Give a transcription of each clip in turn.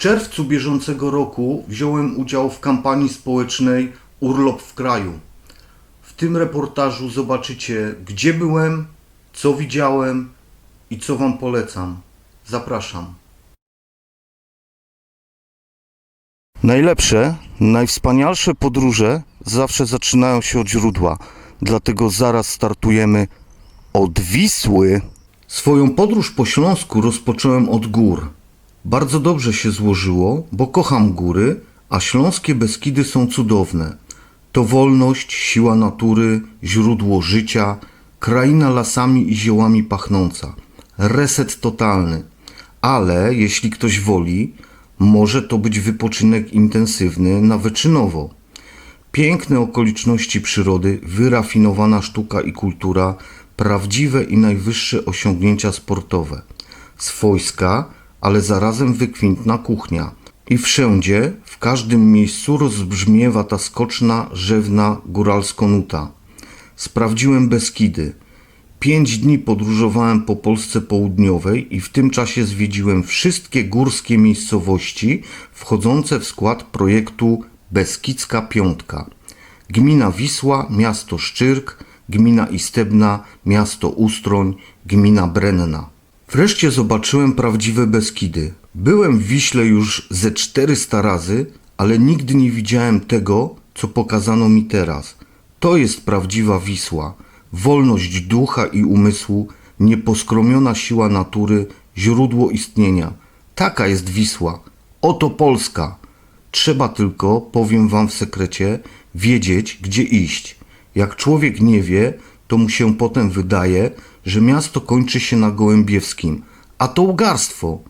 czerwcu bieżącego roku wziąłem udział w kampanii społecznej Urlop w kraju. W tym reportażu zobaczycie, gdzie byłem, co widziałem i co Wam polecam. Zapraszam. Najlepsze, najwspanialsze podróże zawsze zaczynają się od źródła, dlatego zaraz startujemy od Wisły. Swoją podróż po Śląsku rozpocząłem od gór. Bardzo dobrze się złożyło, bo kocham góry, a śląskie Beskidy są cudowne. To wolność, siła natury, źródło życia, kraina lasami i ziołami pachnąca. Reset totalny. Ale jeśli ktoś woli, może to być wypoczynek intensywny na wyczynowo. Piękne okoliczności przyrody, wyrafinowana sztuka i kultura, prawdziwe i najwyższe osiągnięcia sportowe. Swojska, ale zarazem wykwintna kuchnia. I wszędzie, w każdym miejscu rozbrzmiewa ta skoczna, rzewna, góralsko-nuta. Sprawdziłem Beskidy. Pięć dni podróżowałem po Polsce Południowej i w tym czasie zwiedziłem wszystkie górskie miejscowości wchodzące w skład projektu Beskidzka Piątka. Gmina Wisła, miasto Szczyrk, gmina Istebna, miasto Ustroń, gmina Brenna. Wreszcie zobaczyłem prawdziwe Beskidy. Byłem w Wiśle już ze 400 razy, ale nigdy nie widziałem tego, co pokazano mi teraz. To jest prawdziwa Wisła. Wolność ducha i umysłu, nieposkromiona siła natury, źródło istnienia. Taka jest Wisła. Oto Polska. Trzeba tylko, powiem wam w sekrecie, wiedzieć, gdzie iść. Jak człowiek nie wie, to mu się potem wydaje, że miasto kończy się na Gołębiewskim. A to ugarstwo.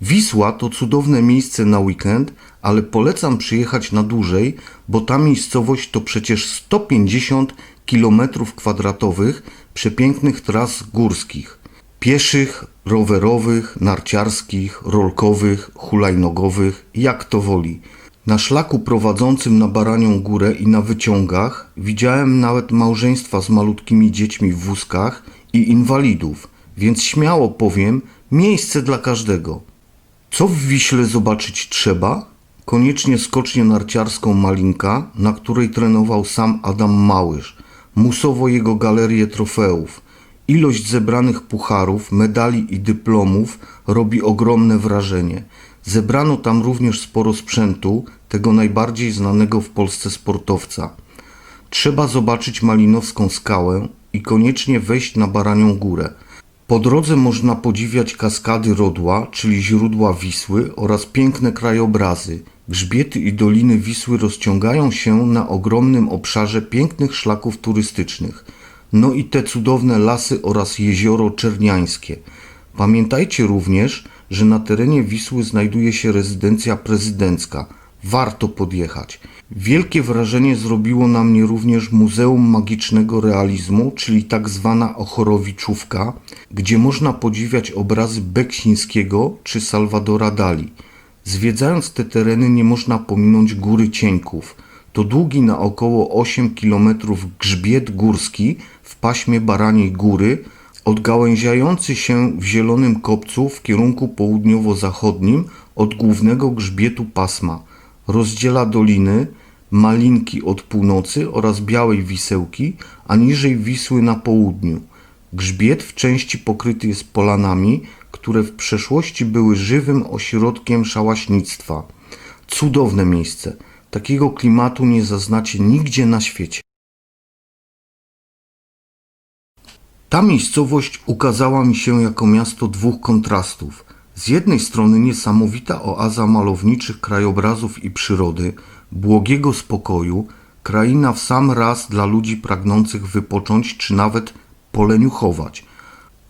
Wisła to cudowne miejsce na weekend, ale polecam przyjechać na dłużej, bo ta miejscowość to przecież 150 km kwadratowych przepięknych tras górskich. Pieszych, rowerowych, narciarskich, rolkowych, hulajnogowych, jak to woli. Na szlaku prowadzącym na Baranią Górę i na wyciągach widziałem nawet małżeństwa z malutkimi dziećmi w wózkach i inwalidów, więc śmiało powiem, miejsce dla każdego. Co w Wiśle zobaczyć trzeba? Koniecznie skocznię narciarską Malinka, na której trenował sam Adam Małysz. Musowo jego galerię trofeów. Ilość zebranych pucharów, medali i dyplomów robi ogromne wrażenie. Zebrano tam również sporo sprzętu tego najbardziej znanego w Polsce sportowca. Trzeba zobaczyć Malinowską skałę i koniecznie wejść na Baranią Górę. Po drodze można podziwiać kaskady Rodła, czyli źródła Wisły oraz piękne krajobrazy. Grzbiety i doliny Wisły rozciągają się na ogromnym obszarze pięknych szlaków turystycznych. No i te cudowne lasy oraz jezioro Czerniańskie. Pamiętajcie również, że na terenie Wisły znajduje się rezydencja prezydencka. Warto podjechać. Wielkie wrażenie zrobiło na mnie również Muzeum Magicznego Realizmu, czyli tak zwana Ochorowiczówka, gdzie można podziwiać obrazy Beksińskiego czy Salwadora Dali. Zwiedzając te tereny nie można pominąć Góry Cieńków. To długi na około 8 km grzbiet górski w paśmie Baraniej Góry, odgałęziający się w zielonym kopcu w kierunku południowo-zachodnim od głównego grzbietu pasma. Rozdziela doliny Malinki od północy oraz Białej Wisełki, a niżej Wisły na południu. Grzbiet w części pokryty jest polanami, które w przeszłości były żywym ośrodkiem szałaśnictwa. Cudowne miejsce. Takiego klimatu nie zaznacie nigdzie na świecie. Ta miejscowość ukazała mi się jako miasto dwóch kontrastów. Z jednej strony niesamowita oaza malowniczych krajobrazów i przyrody, błogiego spokoju, kraina w sam raz dla ludzi pragnących wypocząć czy nawet poleniuchować.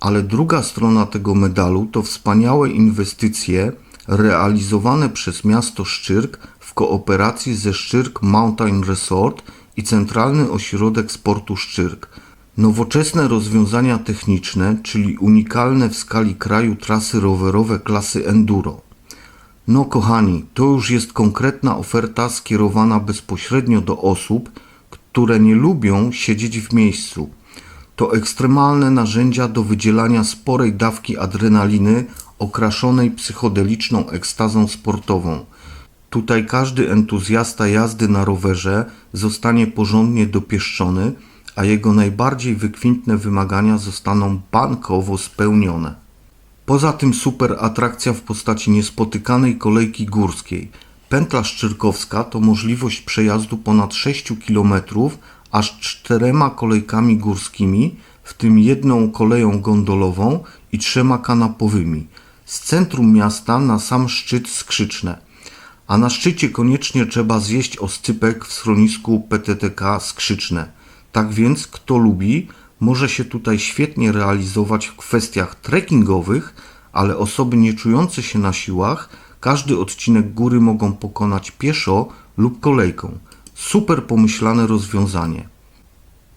Ale druga strona tego medalu to wspaniałe inwestycje realizowane przez miasto Szczyrk w kooperacji ze Szczyrk Mountain Resort i Centralny Ośrodek Sportu Szczyrk. Nowoczesne rozwiązania techniczne, czyli unikalne w skali kraju trasy rowerowe klasy enduro. No kochani, to już jest konkretna oferta skierowana bezpośrednio do osób, które nie lubią siedzieć w miejscu. To ekstremalne narzędzia do wydzielania sporej dawki adrenaliny okraszonej psychodeliczną ekstazą sportową. Tutaj każdy entuzjasta jazdy na rowerze zostanie porządnie dopieszczony, a jego najbardziej wykwintne wymagania zostaną bankowo spełnione. Poza tym super atrakcja w postaci niespotykanej kolejki górskiej. Pętla Szczyrkowska to możliwość przejazdu ponad 6 km aż czterema kolejkami górskimi, w tym jedną koleją gondolową i trzema kanapowymi. Z centrum miasta na sam szczyt skrzyczne. A na szczycie koniecznie trzeba zjeść oscypek w schronisku PTTK Skrzyczne. Tak więc, kto lubi, może się tutaj świetnie realizować w kwestiach trekkingowych, ale osoby nie czujące się na siłach każdy odcinek góry mogą pokonać pieszo lub kolejką. Super pomyślane rozwiązanie.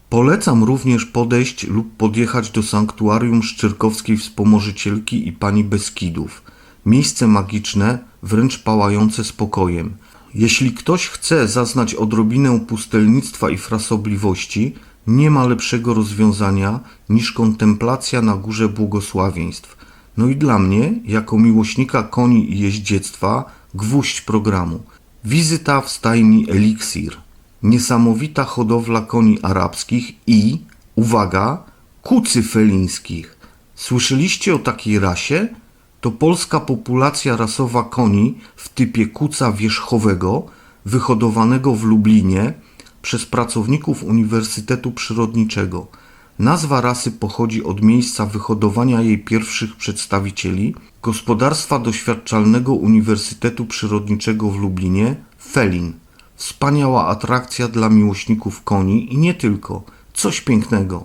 Polecam również podejść lub podjechać do sanktuarium Szczyrkowskiej Wspomożycielki i Pani Beskidów. Miejsce magiczne, wręcz pałające spokojem. Jeśli ktoś chce zaznać odrobinę pustelnictwa i frasobliwości, nie ma lepszego rozwiązania niż kontemplacja na górze błogosławieństw. No i dla mnie, jako miłośnika koni i jeździectwa, gwóźdź programu. Wizyta w stajni Eliksir. Niesamowita hodowla koni arabskich i, uwaga, kucy felińskich. Słyszeliście o takiej rasie? To polska populacja rasowa koni w typie kuca wierzchowego, wyhodowanego w Lublinie przez pracowników Uniwersytetu Przyrodniczego. Nazwa rasy pochodzi od miejsca wyhodowania jej pierwszych przedstawicieli, gospodarstwa doświadczalnego Uniwersytetu Przyrodniczego w Lublinie, Felin. Wspaniała atrakcja dla miłośników koni i nie tylko. Coś pięknego.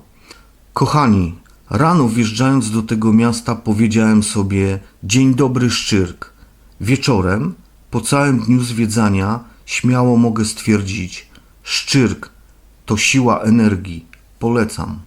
Kochani, rano wjeżdżając do tego miasta powiedziałem sobie dzień dobry Szczyrk. Wieczorem, po całym dniu zwiedzania, śmiało mogę stwierdzić Szczyrk to siła energii. Polecam.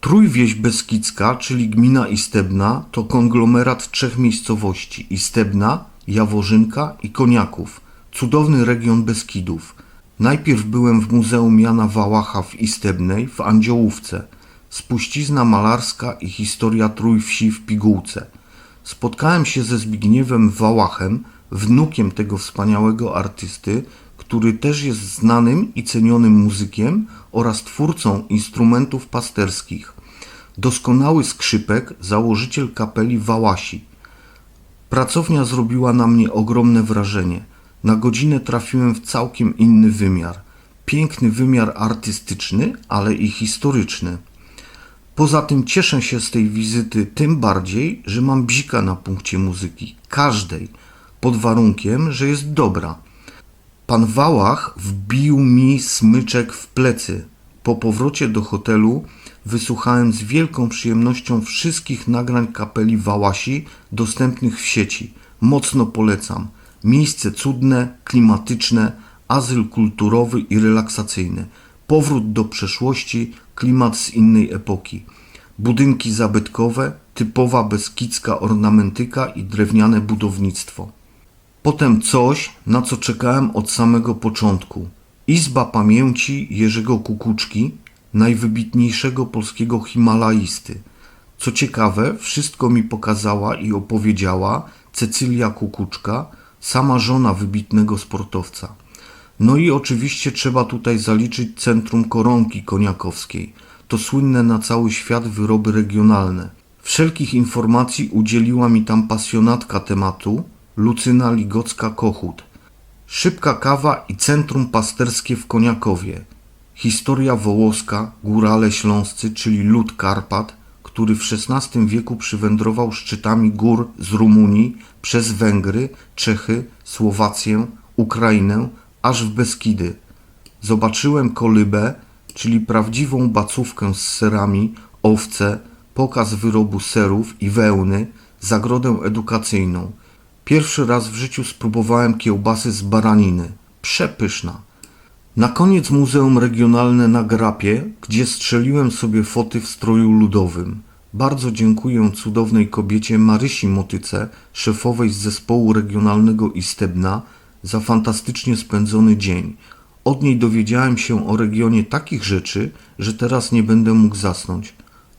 Trójwieś Beskidzka, czyli gmina Istebna, to konglomerat trzech miejscowości: Istebna, Jaworzynka i Koniaków. Cudowny region Beskidów. Najpierw byłem w Muzeum Jana Wałacha w Istebnej, w Andziołówce. Spuścizna malarska i historia Trójwsi w Pigułce. Spotkałem się ze Zbigniewem Wałachem, wnukiem tego wspaniałego artysty, który też jest znanym i cenionym muzykiem oraz twórcą instrumentów pasterskich. Doskonały skrzypek, założyciel kapeli Wałasi. Pracownia zrobiła na mnie ogromne wrażenie. Na godzinę trafiłem w całkiem inny wymiar. Piękny wymiar artystyczny, ale i historyczny. Poza tym cieszę się z tej wizyty tym bardziej, że mam bzika na punkcie muzyki. Każdej. Pod warunkiem, że jest dobra. Pan Wałach wbił mi smyczek w plecy. Po powrocie do hotelu wysłuchałem z wielką przyjemnością wszystkich nagrań kapeli Wałasi dostępnych w sieci. Mocno polecam. Miejsce cudne, klimatyczne, azyl kulturowy i relaksacyjny. Powrót do przeszłości, klimat z innej epoki. Budynki zabytkowe, typowa beskidzka ornamentyka i drewniane budownictwo. Potem coś, na co czekałem od samego początku. Izba Pamięci Jerzego Kukuczki, najwybitniejszego polskiego himalaisty. Co ciekawe, wszystko mi pokazała i opowiedziała Cecylia Kukuczka, sama żona wybitnego sportowca. No i oczywiście trzeba tutaj zaliczyć Centrum Koronki Koniakowskiej. To słynne na cały świat wyroby regionalne. Wszelkich informacji udzieliła mi tam pasjonatka tematu, Lucyna Ligocka-Kochut. Szybka kawa i centrum pasterskie w Koniakowie. Historia wołoska, górale śląscy, czyli lud Karpat, który w XVI wieku przywędrował szczytami gór z Rumunii przez Węgry, Czechy, Słowację, Ukrainę, aż w Beskidy. Zobaczyłem kolybę, czyli prawdziwą bacówkę z serami, owce, pokaz wyrobu serów i wełny, zagrodę edukacyjną. Pierwszy raz w życiu spróbowałem kiełbasy z baraniny. Przepyszna. Na koniec Muzeum Regionalne na Grapie, gdzie strzeliłem sobie foty w stroju ludowym. Bardzo dziękuję cudownej kobiecie Marysi Motyce, szefowej z zespołu regionalnego Istebna, za fantastycznie spędzony dzień. Od niej dowiedziałem się o regionie takich rzeczy, że teraz nie będę mógł zasnąć.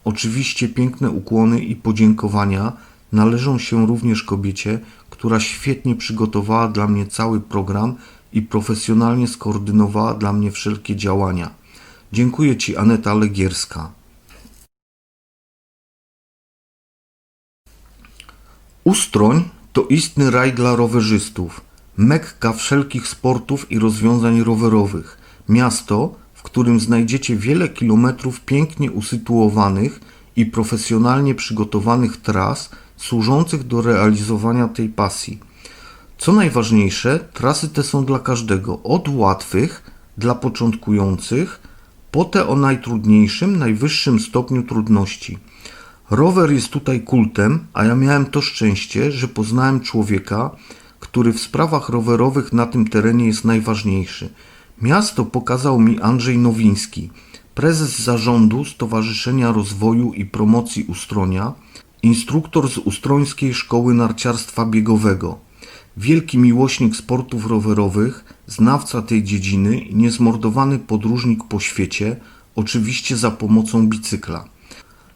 Oczywiście piękne ukłony i podziękowania należą się również kobiecie, która świetnie przygotowała dla mnie cały program i profesjonalnie skoordynowała dla mnie wszelkie działania. Dziękuję Ci, Aneta Legierska. Ustroń to istny raj dla rowerzystów, mekka wszelkich sportów i rozwiązań rowerowych, miasto, w którym znajdziecie wiele kilometrów pięknie usytuowanych i profesjonalnie przygotowanych tras służących do realizowania tej pasji. Co najważniejsze, trasy te są dla każdego, od łatwych dla początkujących, po te o najtrudniejszym, najwyższym stopniu trudności. Rower jest tutaj kultem, a ja miałem to szczęście, że poznałem człowieka, który w sprawach rowerowych na tym terenie jest najważniejszy. Miasto pokazał mi Andrzej Nowiński, prezes zarządu Stowarzyszenia Rozwoju i Promocji Ustronia, instruktor z Ustrońskiej Szkoły Narciarstwa Biegowego, wielki miłośnik sportów rowerowych, znawca tej dziedziny niezmordowany podróżnik po świecie, oczywiście za pomocą bicykla.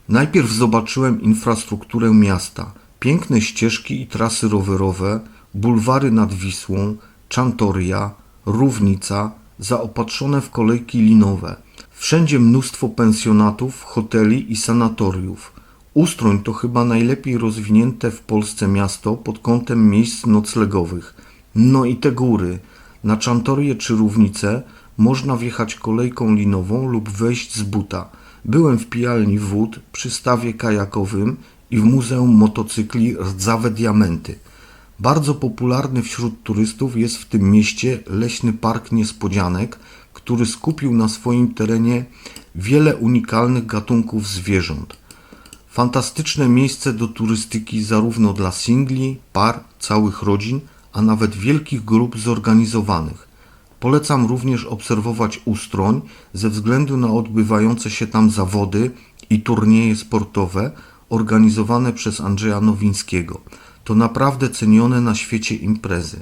Najpierw zobaczyłem infrastrukturę miasta, piękne ścieżki i trasy rowerowe, bulwary nad Wisłą, Czantoria, Równica, zaopatrzone w kolejki linowe. Wszędzie mnóstwo pensjonatów, hoteli i sanatoriów. Ustroń to chyba najlepiej rozwinięte w Polsce miasto pod kątem miejsc noclegowych. No i te góry. Na Czantorię czy Równicę można wjechać kolejką linową lub wejść z buta. Byłem w pijalni wód, przy stawie kajakowym i w Muzeum Motocykli Rdzawe Diamenty. Bardzo popularny wśród turystów jest w tym mieście leśny park niespodzianek, który skupił na swoim terenie wiele unikalnych gatunków zwierząt. Fantastyczne miejsce do turystyki zarówno dla singli, par, całych rodzin, a nawet wielkich grup zorganizowanych. Polecam również obserwować Ustroń ze względu na odbywające się tam zawody i turnieje sportowe organizowane przez Andrzeja Nowińskiego. To naprawdę cenione na świecie imprezy.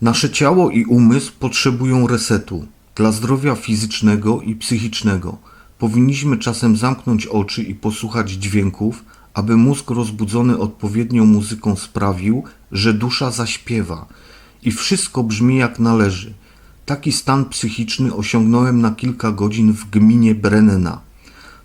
Nasze ciało i umysł potrzebują resetu dla zdrowia fizycznego i psychicznego. Powinniśmy czasem zamknąć oczy i posłuchać dźwięków, aby mózg rozbudzony odpowiednią muzyką sprawił, że dusza zaśpiewa i wszystko brzmi jak należy. Taki stan psychiczny osiągnąłem na kilka godzin w gminie Brennena.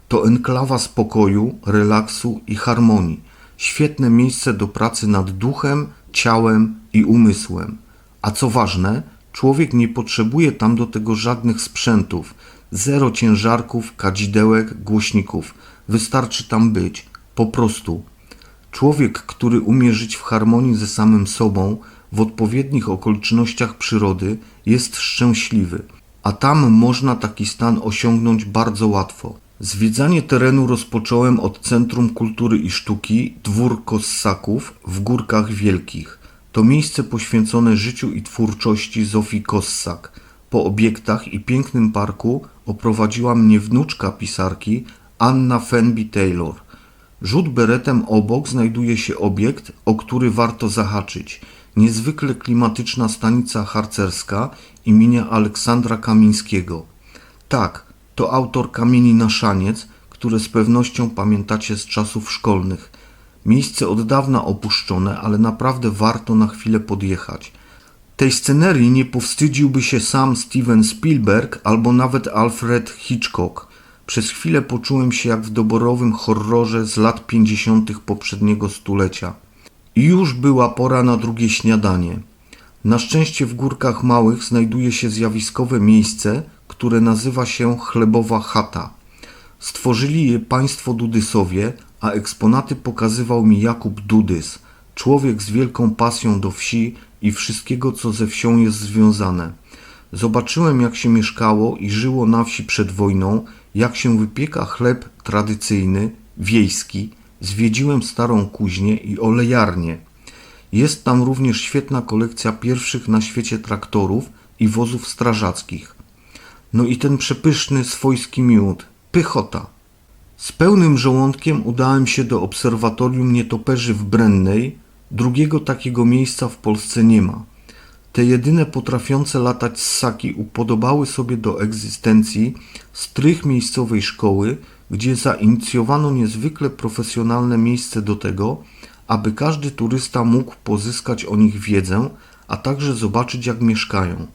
To enklawa spokoju, relaksu i harmonii. Świetne miejsce do pracy nad duchem, ciałem i umysłem. A co ważne, człowiek nie potrzebuje tam do tego żadnych sprzętów, zero ciężarków, kadzidełek, głośników. Wystarczy tam być, po prostu. Człowiek, który umie żyć w harmonii ze samym sobą, w odpowiednich okolicznościach przyrody, jest szczęśliwy, a tam można taki stan osiągnąć bardzo łatwo. Zwiedzanie terenu rozpocząłem od Centrum Kultury i Sztuki Dwór Kossaków w Górkach Wielkich. To miejsce poświęcone życiu i twórczości Zofii Kossak. Po obiektach i pięknym parku oprowadziła mnie wnuczka pisarki Anna Fenby Taylor. Rzut beretem obok znajduje się obiekt, o który warto zahaczyć. Niezwykle klimatyczna stanica harcerska imienia Aleksandra Kamińskiego. Tak, to autor kamieni na szaniec, które z pewnością pamiętacie z czasów szkolnych. Miejsce od dawna opuszczone, ale naprawdę warto na chwilę podjechać. Tej scenerii nie powstydziłby się sam Steven Spielberg albo nawet Alfred Hitchcock. Przez chwilę poczułem się jak w doborowym horrorze z lat 50. poprzedniego stulecia. I już była pora na drugie śniadanie. Na szczęście w górkach małych znajduje się zjawiskowe miejsce, które nazywa się Chlebowa Chata. Stworzyli je państwo Dudysowie, a eksponaty pokazywał mi Jakub Dudys, człowiek z wielką pasją do wsi i wszystkiego, co ze wsią jest związane. Zobaczyłem, jak się mieszkało i żyło na wsi przed wojną, jak się wypieka chleb tradycyjny, wiejski. Zwiedziłem starą kuźnię i olejarnię. Jest tam również świetna kolekcja pierwszych na świecie traktorów i wozów strażackich. No i ten przepyszny swojski miód, pychota. Z pełnym żołądkiem udałem się do obserwatorium nietoperzy w Brennej. Drugiego takiego miejsca w Polsce nie ma. Te jedyne potrafiące latać ssaki upodobały sobie do egzystencji strych miejscowej szkoły, gdzie zainicjowano niezwykle profesjonalne miejsce do tego, aby każdy turysta mógł pozyskać o nich wiedzę, a także zobaczyć jak mieszkają.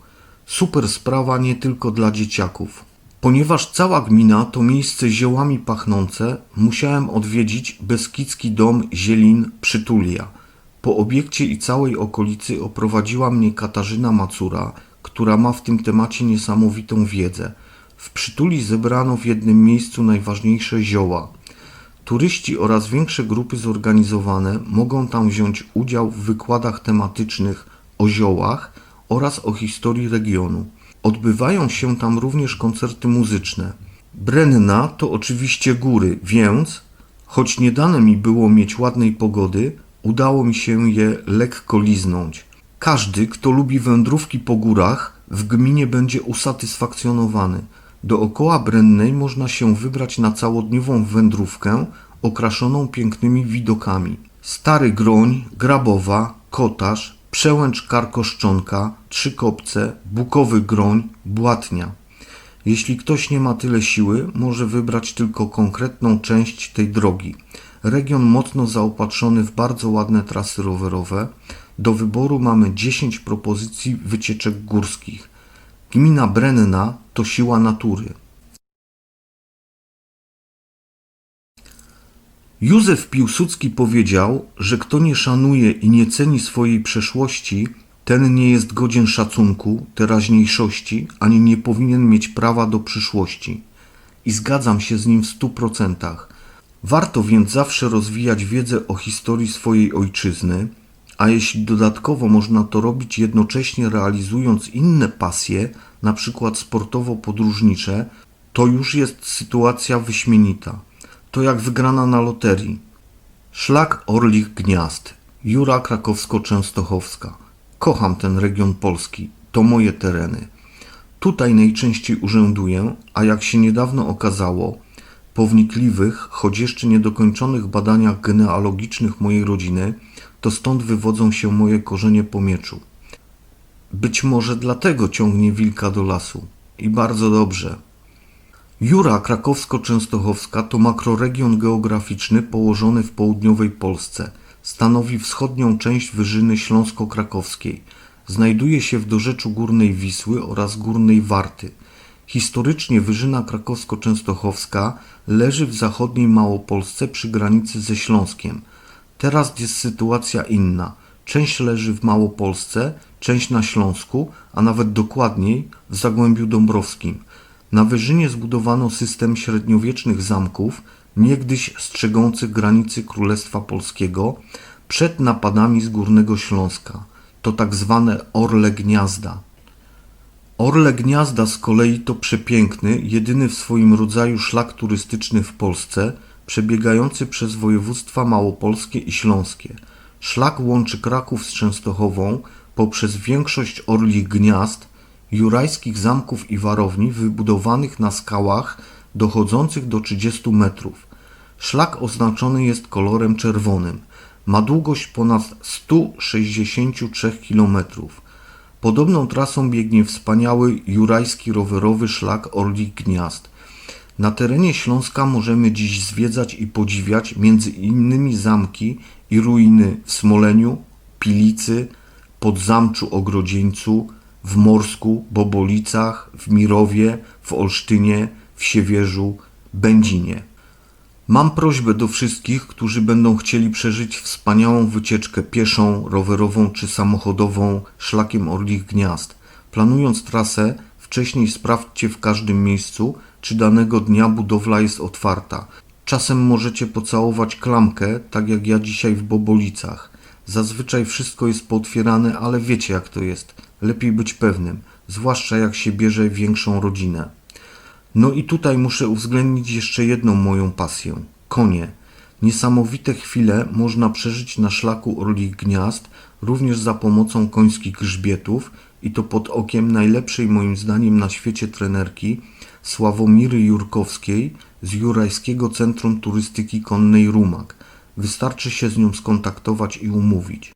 Super sprawa nie tylko dla dzieciaków. Ponieważ cała gmina to miejsce ziołami pachnące, musiałem odwiedzić Beskidzki Dom Zielin Przytulia. Po obiekcie i całej okolicy oprowadziła mnie Katarzyna Macura, która ma w tym temacie niesamowitą wiedzę. W Przytuli zebrano w jednym miejscu najważniejsze zioła. Turyści oraz większe grupy zorganizowane mogą tam wziąć udział w wykładach tematycznych o ziołach oraz o historii regionu. Odbywają się tam również koncerty muzyczne. Brenna to oczywiście góry, więc choć nie dane mi było mieć ładnej pogody, udało mi się je lekko liznąć. Każdy, kto lubi wędrówki po górach, w gminie będzie usatysfakcjonowany. Dookoła Brennej można się wybrać na całodniową wędrówkę okraszoną pięknymi widokami. Stary Groń, Grabowa, Kotarz, Przełęcz Karkoszczonka, Trzykopce, Bukowy Groń, Błatnia. Jeśli ktoś nie ma tyle siły, może wybrać tylko konkretną część tej drogi. Region mocno zaopatrzony w bardzo ładne trasy rowerowe. Do wyboru mamy 10 propozycji wycieczek górskich. Gmina Brenna to siła natury. Józef Piłsudski powiedział, że kto nie szanuje i nie ceni swojej przeszłości, ten nie jest godzien szacunku, teraźniejszości, ani nie powinien mieć prawa do przyszłości. I zgadzam się z nim w stu procentach. Warto więc zawsze rozwijać wiedzę o historii swojej ojczyzny, a jeśli dodatkowo można to robić jednocześnie realizując inne pasje, na przykład sportowo-podróżnicze, to już jest sytuacja wyśmienita. To jak wygrana na loterii. Szlak Orlich Gniazd, Jura Krakowsko-Częstochowska. Kocham ten region Polski, to moje tereny. Tutaj najczęściej urzęduję, a jak się niedawno okazało, po wnikliwych, choć jeszcze niedokończonych badaniach genealogicznych mojej rodziny, to stąd wywodzą się moje korzenie po mieczu. Być może dlatego ciągnie wilka do lasu. I bardzo dobrze. Jura Krakowsko-Częstochowska to makroregion geograficzny położony w południowej Polsce. Stanowi wschodnią część Wyżyny Śląsko-Krakowskiej. Znajduje się w dorzeczu Górnej Wisły oraz Górnej Warty. Historycznie Wyżyna Krakowsko-Częstochowska leży w zachodniej Małopolsce przy granicy ze Śląskiem. Teraz jest sytuacja inna. Część leży w Małopolsce, część na Śląsku, a nawet dokładniej w Zagłębiu Dąbrowskim. Na Wyżynie zbudowano system średniowiecznych zamków, niegdyś strzegących granicy Królestwa Polskiego przed napadami z Górnego Śląska. To tak zwane Orle Gniazda. Orle Gniazda z kolei to przepiękny, jedyny w swoim rodzaju szlak turystyczny w Polsce, przebiegający przez województwa małopolskie i śląskie. Szlak łączy Kraków z Częstochową poprzez większość orlich gniazd, jurajskich zamków i warowni wybudowanych na skałach dochodzących do 30 metrów. Szlak oznaczony jest kolorem czerwonym. Ma długość ponad 163 kilometrów. Podobną trasą biegnie wspaniały jurajski rowerowy szlak Orlich Gniazd. Na terenie Śląska możemy dziś zwiedzać i podziwiać między innymi zamki i ruiny w Smoleniu, Pilicy, Podzamczu Ogrodzieńcu, w Morsku, Bobolicach, w Mirowie, w Olsztynie, w Siewierzu, Będzinie. Mam prośbę do wszystkich, którzy będą chcieli przeżyć wspaniałą wycieczkę pieszą, rowerową czy samochodową szlakiem Orlich Gniazd. Planując trasę, wcześniej sprawdźcie w każdym miejscu, czy danego dnia budowla jest otwarta. Czasem możecie pocałować klamkę, tak jak ja dzisiaj w Bobolicach. Zazwyczaj wszystko jest pootwierane, ale wiecie jak to jest. Lepiej być pewnym, zwłaszcza jak się bierze większą rodzinę. No i tutaj muszę uwzględnić jeszcze jedną moją pasję konie. Niesamowite chwile można przeżyć na szlaku Orlich Gniazd, również za pomocą końskich grzbietów i to pod okiem najlepszej moim zdaniem na świecie trenerki Sławomiry Jurkowskiej z Jurajskiego Centrum Turystyki Konnej Rumak. Wystarczy się z nią skontaktować i umówić.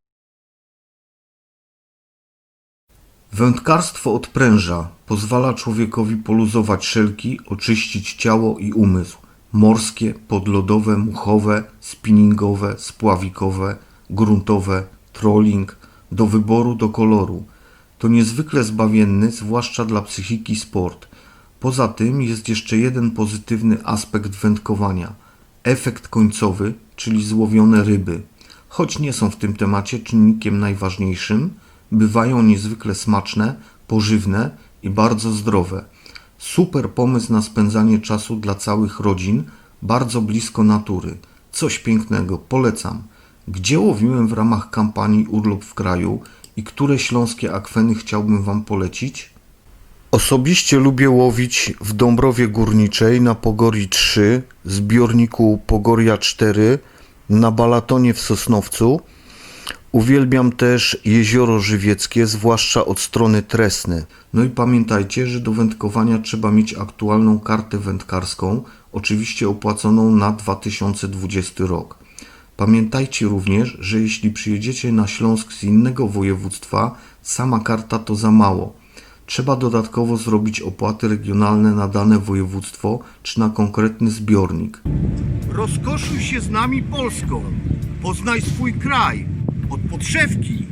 Wędkarstwo odpręża, pozwala człowiekowi poluzować szelki, oczyścić ciało i umysł. Morskie, podlodowe, muchowe, spinningowe, spławikowe, gruntowe, trolling, do wyboru, do koloru. To niezwykle zbawienny, zwłaszcza dla psychiki sport. Poza tym jest jeszcze jeden pozytywny aspekt wędkowania. Efekt końcowy, czyli złowione ryby. Choć nie są w tym temacie czynnikiem najważniejszym, bywają niezwykle smaczne, pożywne i bardzo zdrowe. Super pomysł na spędzanie czasu dla całych rodzin, bardzo blisko natury. Coś pięknego, polecam. Gdzie łowiłem w ramach kampanii Urlop w kraju i które śląskie akweny chciałbym Wam polecić? Osobiście lubię łowić w Dąbrowie Górniczej na Pogori 3, zbiorniku Pogoria 4, na Balatonie w Sosnowcu. Uwielbiam też jezioro żywieckie, zwłaszcza od strony Tresny. No i pamiętajcie, że do wędkowania trzeba mieć aktualną kartę wędkarską, oczywiście opłaconą na 2020 rok. Pamiętajcie również, że jeśli przyjedziecie na Śląsk z innego województwa, sama karta to za mało. Trzeba dodatkowo zrobić opłaty regionalne na dane województwo czy na konkretny zbiornik. Rozkoszuj się z nami Polską. Poznaj swój kraj. Od podszewki